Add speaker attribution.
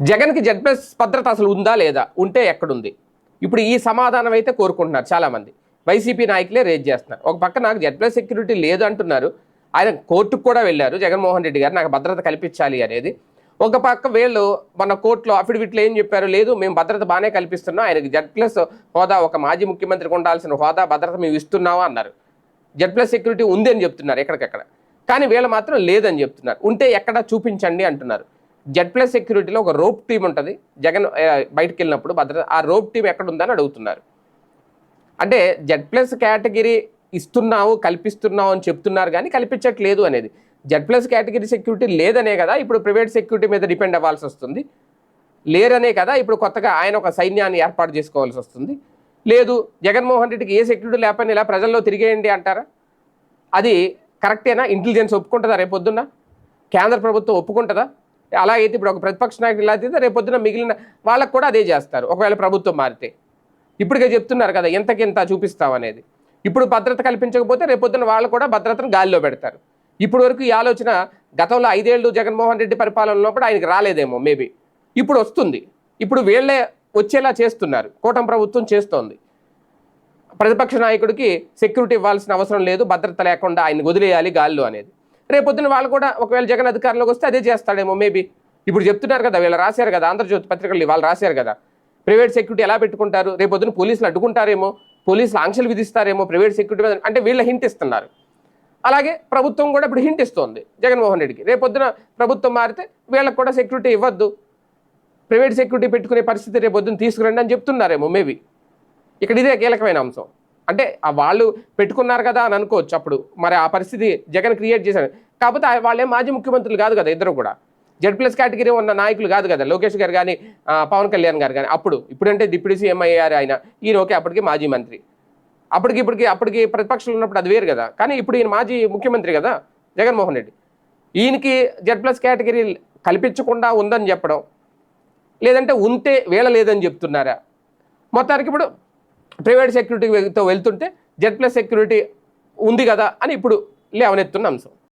Speaker 1: జగన్కి Z plus భద్రత అసలు ఉందా లేదా? ఉంటే ఎక్కడుంది? ఇప్పుడు ఈ సమాధానం అయితే కోరుకుంటున్నారు చాలామంది. వైసీపీ నాయకులే రేజ్ చేస్తున్నారు. ఒక పక్క నాకు జెడ్ ప్లస్ సెక్యూరిటీ లేదు అంటున్నారు ఆయన కోర్టుకు కూడా వెళ్ళారు. జగన్మోహన్ రెడ్డి గారు నాకు భద్రత కల్పించాలి అనేది. ఒక పక్క వీళ్ళు మన కోర్టులో అఫిడవిట్లో ఏం చెప్పారు లేదు మేము భద్రత బాగానే కల్పిస్తున్నాం. ఆయనకి జడ్ ప్లస్ హోదా ఒక మాజీ ముఖ్యమంత్రికి ఉండాల్సిన హోదా భద్రత మేము ఇస్తున్నామా అన్నారు. జెడ్ ప్లస్ సెక్యూరిటీ ఉంది అని చెప్తున్నారు ఎక్కడికక్కడ. కానీ వీళ్ళు మాత్రం లేదని చెప్తున్నారు. ఉంటే ఎక్కడ చూపించండి అంటున్నారు. జెడ్ ప్లస్ సెక్యూరిటీలో ఒక రోప్ టీం ఉంటుంది. జగన్ బయటకు వెళ్ళినప్పుడు భద్రత ఆ రోప్ టీం ఎక్కడ ఉందని అడుగుతున్నారు. అంటే జెడ్ ప్లస్ కేటగిరీ ఇస్తున్నావు కల్పిస్తున్నావు అని చెప్తున్నారు కానీ కల్పించట్లేదు అనేది. జెడ్ ప్లస్ కేటగిరీ సెక్యూరిటీ లేదనే కదా ఇప్పుడు ప్రైవేట్ సెక్యూరిటీ మీద డిపెండ్ అవ్వాల్సి వస్తుంది. లేరనే కదా ఇప్పుడు కొత్తగా ఆయన ఒక సైన్యాన్ని ఏర్పాటు చేసుకోవాల్సి వస్తుంది. లేదు జగన్మోహన్ రెడ్డికి ఏ సెక్యూరిటీ లేకపోయినా ఇలా ప్రజల్లో తిరిగేయండి అంటారా? అది కరెక్టేనా? ఇంటెలిజెన్స్ ఒప్పుకుంటుందా రేపొద్దున్న? కేంద్ర ప్రభుత్వం ఒప్పుకుంటుందా? అలాగైతే ఇప్పుడు ఒక ప్రతిపక్ష నాయకుడు ఇలా అయితే రేపొద్దున మిగిలిన వాళ్ళకు కూడా అదే చేస్తారు. ఒకవేళ ప్రభుత్వం మారితే. ఇప్పటికే చెప్తున్నారు కదా ఎంతకింత చూపిస్తామనేది ఇప్పుడు భద్రత కల్పించకపోతే రేపొద్దున వాళ్ళు కూడా భద్రతను గాలిలో పెడతారు. ఇప్పుడు వరకు ఈ ఆలోచన గతంలో ఐదేళ్ళు జగన్మోహన్ రెడ్డి పరిపాలనలో కూడా ఆయనకి రాలేదేమో మేబీ. ఇప్పుడు వస్తుంది. ఇప్పుడు వీళ్ళే వచ్చేలా చేస్తున్నారు. కూటమి ప్రభుత్వం చేస్తోంది. ప్రతిపక్ష నాయకుడికి సెక్యూరిటీ ఇవ్వాల్సిన అవసరం లేదు భద్రత లేకుండా ఆయన వదిలేయాలి గాల్లో అనేది. రేపొద్దున వాళ్ళు కూడా ఒకవేళ జగన్ అధికారంలోకి వస్తే అదే చేస్తాడేమో మేబీ ఇప్పుడు చెప్తున్నారు కదా వీళ్ళు రాశారు కదా ఆంధ్రజ్యోతి పత్రికలు వాళ్ళు రాశారు కదా. ప్రైవేట్ సెక్యూరిటీ ఎలా పెట్టుకుంటారు? రేపొద్దున పోలీసులు అడ్డుకుంటారేమో పోలీసులు ఆంక్షలు విధిస్తారేమో ప్రైవేట్ సెక్యూరిటీ మీద అంటే వీళ్ళ హింట్ ఇస్తున్నారు. అలాగే ప్రభుత్వం కూడా ఇప్పుడు హింట్ ఇస్తోంది జగన్మోహన్ రెడ్డికి. రేపొద్దున ప్రభుత్వం మారితే వీళ్ళకి కూడా సెక్యూరిటీ ఇవ్వద్దు. ప్రైవేట్ సెక్యూరిటీ పెట్టుకునే పరిస్థితి రేపొద్దున తీసుకురండి అని చెప్తున్నారేమో మేబీ ఇక్కడ ఇదే కీలకమైన అంశం. అంటే వాళ్ళు పెట్టుకున్నారు కదా అని అనుకోవచ్చు అప్పుడు. మరి ఆ పరిస్థితి జగన్ క్రియేట్ చేశారు కాకపోతే ఆ- మాజీ ముఖ్యమంత్రులు కాదు కదా ఇద్దరు కూడా. జెడ్ ప్లస్ కేటగిరీ ఉన్న నాయకులు కాదు కదా లోకేష్ గారు కానీ పవన్ కళ్యాణ్ గారు కానీ అప్పుడు ఇప్పుడంటే డిప్యూటీ సీఎం అయ్యారు ఆయన. ఈయన ఓకే అప్పటికి మాజీ మంత్రి. అప్పటికి ఇప్పటికి అప్పటికి ప్రతిపక్షంలో ఉన్నప్పుడు అది వేరు కదా. కానీ ఇప్పుడు ఈయన మాజీ ముఖ్యమంత్రి కదా జగన్మోహన్ రెడ్డి. ఈయనకి జెడ్ ప్లస్ కేటగిరీ కల్పించకుండా ఉందని చెప్పడం లేదంటే ఉంటే వేళ లేదని చెప్తున్నారా? మొత్తానికి ఇప్పుడు ప్రైవేట్ సెక్యూరిటీతో వెళ్తుంటే జెడ్ ప్లస్ సెక్యూరిటీ ఉంది కదా అని ఇప్పుడు లేవనెత్తున్న అంశం.